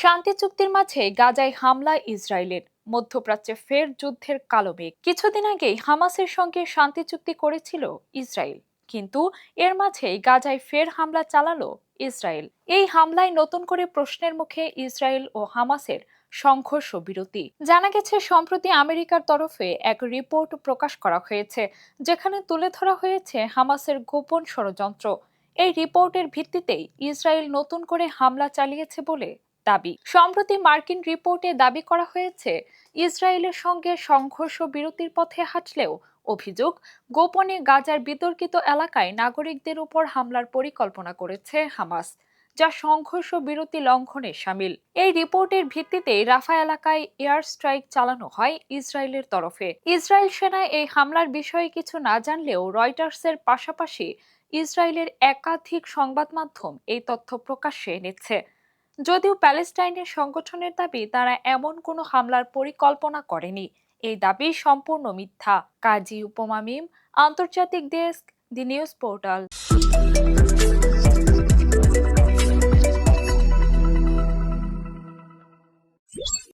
শান্তি চুক্তির মাঝে গাজায় হামলা ইসরায়েলের। মধ্যপ্রাচ্যে ফের যুদ্ধের কালো মেঘ। কিছুদিন আগেই হামাসের সঙ্গে শান্তি চুক্তি করেছিল ইসরায়েল। কিন্তু এর মাঝেই গাজায় ফের হামলা চালালো ইসরায়েল। এই হামলায় নতুন করে প্রশ্নের মুখে ইসরায়েল ও হামাসের সংঘর্ষ বিরতি। জানা গেছে, সম্প্রতি আমেরিকার তরফে এক রিপোর্ট প্রকাশ করা হয়েছে, যেখানে তুলে ধরা হয়েছে হামাসের গোপন ষড়যন্ত্র। এই রিপোর্টের ভিত্তিতেই ইসরায়েল নতুন করে হামলা চালিয়েছে বলে দাবি। সম্প্রতি মার্কিন রিপোর্টে দাবি করা হয়েছে, ইসরায়েলের সঙ্গে সংঘর্ষ বিরতির পথে হাঁটলেও অভিযোগ, গোপনে গাজার বিতর্কিত এলাকায় নাগরিকদের উপর হামলার পরিকল্পনা করেছে হামাস, যা সংঘর্ষ বিরতি লঙ্ঘনে সামিল। এই রিপোর্টের ভিত্তিতে রাফা এলাকায় এয়ার স্ট্রাইক চালানো হয় ইসরায়েলের তরফে। ইসরায়েল সেনা এই হামলার বিষয়ে কিছু না জানলেও রয়টার্সের পাশাপাশি ইসরায়েলের একাধিক সংবাদ মাধ্যম এই তথ্য প্রকাশ্যে এনেছে। যদিও প্যালেস্টাইনের সংগঠনের দাবি, তারা এমন কোনো হামলার পরিকল্পনা করেনি। এই দাবি সম্পূর্ণ মিথ্যা। কাজী উপমামিম আন্তর্জাতিক ডেস্ক, দি নিউজ পোর্টাল।